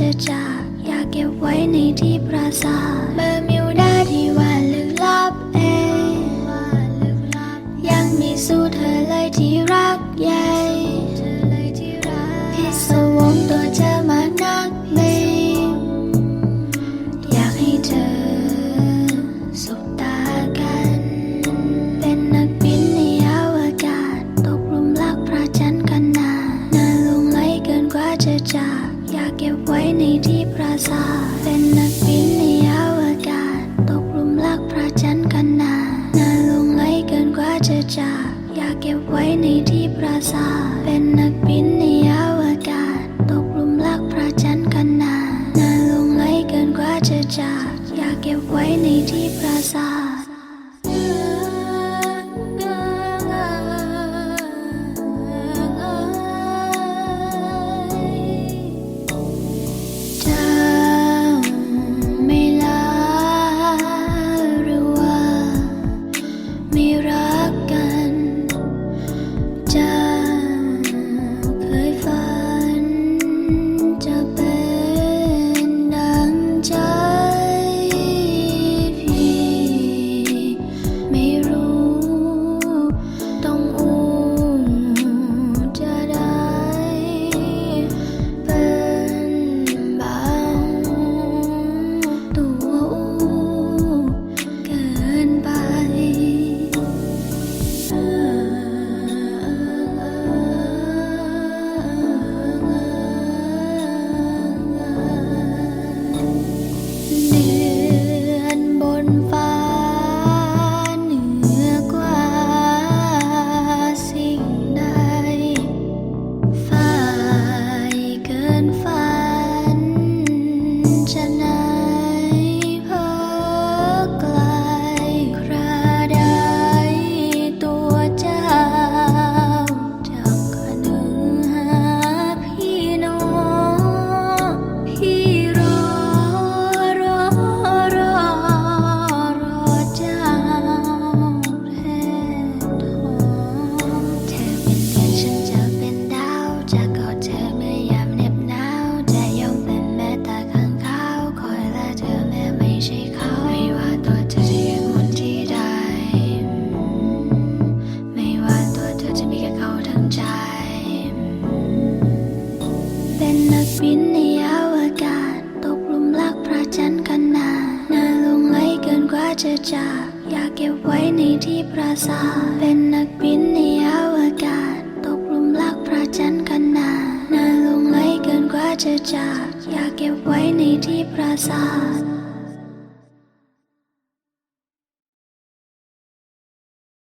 จะจากอยากเก็บไว้ในที่ปราสาทเบอร์มิวดาที่ว่าลึกลับเองยังมีสุด อยากเก็บไว้ในที่ปราสาทเป็นนักบินในอวกาศ ตกหลุมรักพระจันทร์กันนาน่าหลงไหลเกินกว่าจะจากอยากเก็บไว้ในที่ปราสาทเป็นนักบินในอวกาศ ตกหลุมรักพระจันทร์กันนาน่าหลงไหลเกินกว่าจะจากอยากเก็บไว้ในที่ปราสาท จะจากอยากเก็บไว้ในที่ปราสาทเป็นนักบินในอวกาศ ตกหลุมรักพระจันทร์กันนานานลงไหลเกินกว่าจะจากอยากเก็บไว้ในที่ปราสาท